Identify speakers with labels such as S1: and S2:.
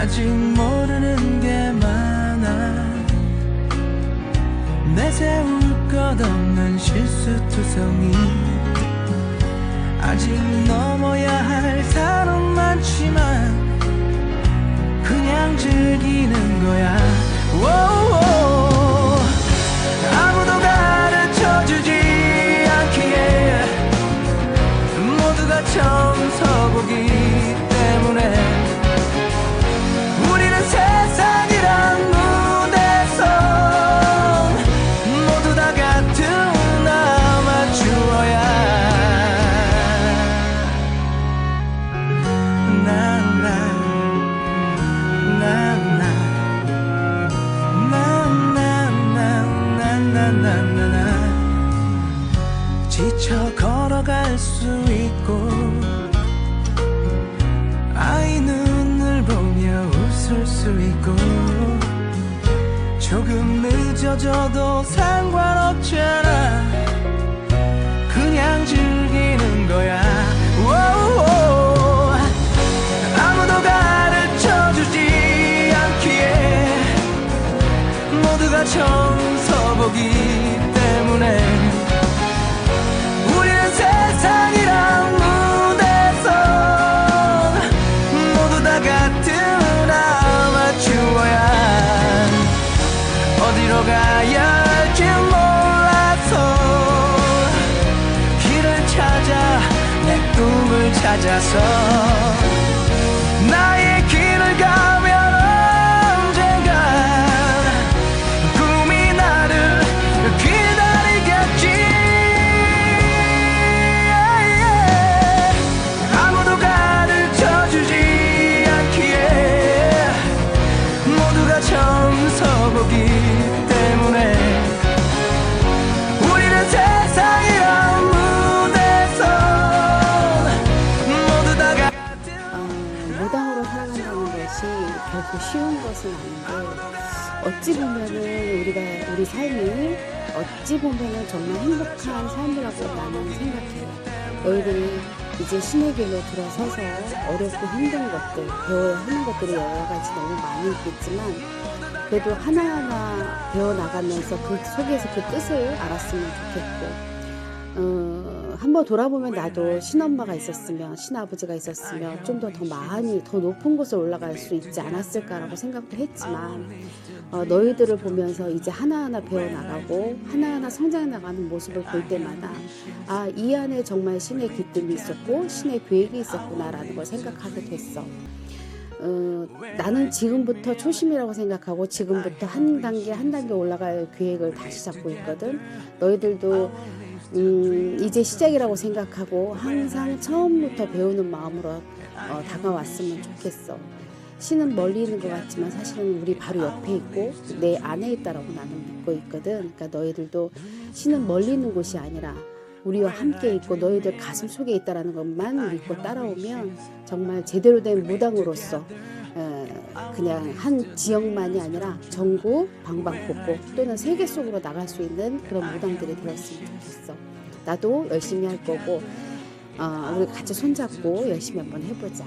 S1: 아직 모르는 게 많아. 내세울 것 없는 실수투성이 아직 넘어야 할 산은 많지만 그냥 즐기는 거야 조금 늦어져도 상관없잖아. 그냥 즐기는 거야 찾아서 나의 길을 가면 언젠간 꿈이 나를 기다리겠지. 아무도 가르쳐주지 않기에 모두가 처음 서보기 때문에
S2: 어찌 보면은 우리가 우리 삶이 어찌 보면은 정말 행복한 삶이라고 나는 생각해요. 너희들이 이제 신의 길로 들어서서 어렵고 힘든 것들 배워야 하는 것들이 여러 가지 너무 많이 있겠지만 그래도 하나하나 배워 나가면서 그 속에서 그 뜻을 알았으면 좋겠고 어, 한번 돌아보면 나도 신엄마가 있었으면 신아버지가 있었으면 좀 더 더 많이 더 높은 곳에 올라갈 수 있지 않았을까라고 생각도 했지만 어, 너희들을 보면서 이제 하나하나 배워나가고 하나하나 성장해 나가는 모습을 볼 때마다 아 이 안에 정말 신의 기쁨이 있었고 신의 계획이 있었구나라는 걸 생각하게 됐어. 어, 나는 지금부터 초심이라고 생각하고 지금부터 한 단계 한 단계 올라갈 계획을 다시 잡고 있거든. 너희들도 음, 이제 시작이라고 생각하고 항상 처음부터 배우는 마음으로 어, 다가왔으면 좋겠어. 신은 멀리 있는 것 같지만 사실은 우리 바로 옆에 있고 내 안에 있다라고 나는 믿고 있거든. 그러니까 너희들도 신은 멀리 있는 곳이 아니라 우리와 함께 있고 너희들 가슴 속에 있다라는 것만 믿고 따라오면 정말 제대로 된 무당으로서 어, 그냥 한 지역만이 아니라 전국 방방곡곡 또는 세계 속으로 나갈 수 있는 그런 무당들이 되었으면 좋겠어. 나도 열심히 할 거고 어, 우리 같이 손잡고 열심히 한번 해보자.